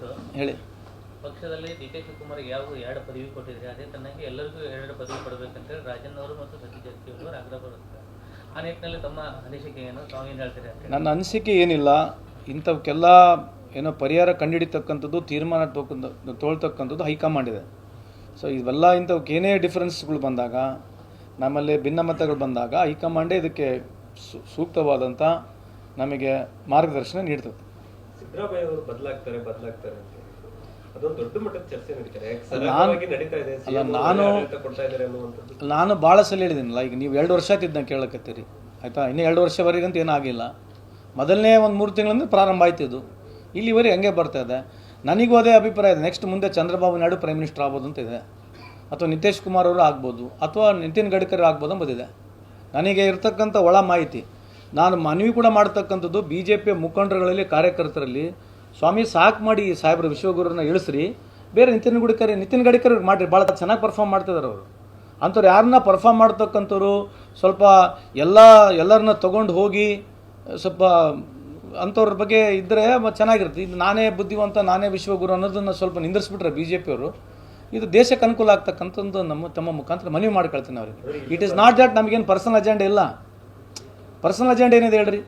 ಕುರಿತು ಹೇಳಿ. ಪಕ್ಷದಲ್ಲಿ ಡಿ ಕೆ ಶಿವಕುಮಾರ್ ಯಾವ ಎರಡು ಪದವಿ ಕೊಟ್ಟಿದ್ರೆ ಅದೇ ತನ್ನಂಗೆ ಎಲ್ಲರಿಗೂ ಎರಡು ಪದವಿ ಕೊಡಬೇಕಂತೇಳಿ ರಾಜನ್ ಅವರು ಮತ್ತು ಸತೀಶ್ ಜಾರಕಿಹೊಳಿ ಅವರು ಆಗ್ರಹ ಬರುತ್ತೆ ಆ ನಿಟ್ಟಿನಲ್ಲಿ ತಮ್ಮ ಅನಿಸಿಕೆ ಏನು? ತಾವು ಏನು ಹೇಳ್ತೀರಿ ಅಂತ ನನ್ನ ಅನಿಸಿಕೆ ಏನಿಲ್ಲ ಇಂಥವಕ್ಕೆಲ್ಲ ಏನೋ ಪರಿಹಾರ ಕಂಡುಹಿಡಿತಕ್ಕಂಥದ್ದು ತೀರ್ಮಾನ ತೋಕ ತೋಳ್ತಕ್ಕಂಥದ್ದು ಹೈಕಮಾಂಡ್ ಇದೆ. ಸೊ ಇವೆಲ್ಲ ಇಂಥವಕ್ಕೆ ಏನೇ ಡಿಫ್ರೆನ್ಸ್ಗಳು ಬಂದಾಗ ನಮ್ಮಲ್ಲಿ ಭಿನ್ನಮತಗಳು ಬಂದಾಗ ಹೈಕಮಾಂಡೇ ಇದಕ್ಕೆ ಸೂಕ್ತವಾದಂಥ ನಮಗೆ ಮಾರ್ಗದರ್ಶನ ನೀಡ್ತದೆ. ಸಿದ್ದರಾಮಯ್ಯ ಅವರು ಬದಲಾಗ್ತಾರೆ ಬದಲಾಗ್ತಾರೆ ಅಂತ ಅದೊಂದು ದೊಡ್ಡ ಮಟ್ಟದ ಚರ್ಚೆ ನಡೀತಾರೆ. ನಾನು- ಸರಳವಾಗಿ ನಡೀತಾ ಇದೆ ನಾನು- ಕೊಡ್ತಾ ಇದ್ದಾರೆ ಅನ್ನುವಂಥದ್ದು? ನಾನು ಭಾಳ ಸಲ ಹೇಳಿದ್ದೀನಲ್ಲ ಈಗ ನೀವು ಎರಡು ವರ್ಷ ಆಯ್ತು ನಾನು ಕೇಳಕತ್ತೀರಿ. ಆಯ್ತಾ? ಇನ್ನೂ ಎರಡು ವರ್ಷವರೆಗಂತ ಏನಾಗಿಲ್ಲ. ಮೊದಲನೇ ಒಂದು ಮೂರು ತಿಂಗಳಿಂದ ಪ್ರಾರಂಭ ಆಯ್ತು ಇದು. ಇಲ್ಲಿವರೆಗೆ ಹಂಗೆ ಬರ್ತಾ ಇದೆ. ನನಗೂ ಅದೇ ಅಭಿಪ್ರಾಯ ಇದೆ. ನೆಕ್ಸ್ಟ್ ಮುಂದೆ ಚಂದ್ರಬಾಬು ನಾಯ್ಡು ಪ್ರೈಮ್ ಮಿನಿಸ್ಟರ್ ಆಗ್ಬೋದು ಅಂತ ಇದೆ. ಅಥವಾ ನಿತೀಶ್ ಕುಮಾರ್ ಅವರು ಆಗ್ಬೋದು. ಅಥವಾ ನಿತಿನ್ ಗಡ್ಕರಿ ಆಗ್ಬೋದು ಅಂಬೋದಿದೆ. ನನಗೆ ಇರ್ತಕ್ಕಂಥ ಒಳ ಮಾಹಿತಿ. ನಾನು ಮನವಿ ಕೂಡ ಮಾಡ್ತಕ್ಕಂಥದ್ದು ಬಿ ಜೆ ಪಿ ಮುಖಂಡರುಗಳಲ್ಲಿ, ಕಾರ್ಯಕರ್ತರಲ್ಲಿ. ಸ್ವಾಮಿ, ಸಾಕು ಮಾಡಿ ಈ ಸಾಹೇಬ್ರ ವಿಶ್ವಗುರುನ ಇಳಿಸ್ರಿ. ಬೇರೆ ನಿತಿನ್ ಗಡ್ಕರಿ ನಿತಿನ್ ಗಡ್ಕರಿ ಮಾಡಿರಿ. ಭಾಳ ಚೆನ್ನಾಗಿ ಪರ್ಫಾರ್ಮ್ ಮಾಡ್ತಿದ್ದಾರೆ ಅವರು. ಅಂಥವ್ರು ಯಾರನ್ನ ಪರ್ಫಾರ್ಮ್ ಮಾಡ್ತಕ್ಕಂಥವ್ರು, ಸ್ವಲ್ಪ ಎಲ್ಲ, ಎಲ್ಲರನ್ನ ತಗೊಂಡು ಹೋಗಿ, ಸ್ವಲ್ಪ ಅಂಥವ್ರ ಬಗ್ಗೆ ಇದ್ದರೆ ಚೆನ್ನಾಗಿರುತ್ತೆ. ಇದು ನಾನೇ ಬುದ್ಧಿವಂತ, ನಾನೇ ವಿಶ್ವಗುರು ಅನ್ನೋದನ್ನು ಸ್ವಲ್ಪ ನಿಂದಿಸ್ಬಿಟ್ರೆ ಬಿ ಜೆ ಪಿಯವರು ಇದು ದೇಶಕ್ಕೆ ಅನುಕೂಲ ಆಗ್ತಕ್ಕಂಥದ್ದು ನಮ್ಮ, ತಮ್ಮ ಮುಖಾಂತರ ಮನವಿ ಮಾಡ್ಕೊಳ್ತೀನಿ ಅವರಿಗೆ. ಇಟ್ ಈಸ್ ನಾಟ್ ದಟ್ ನಮಗೇನು ಪರ್ಸನಲ್ ಅಜೆಂಡ ಇಲ್ಲ. ಪರ್ಸನಲ್ ಅಜೆಂಡ ಏನಿದೆ ಹೇಳ್ರಿ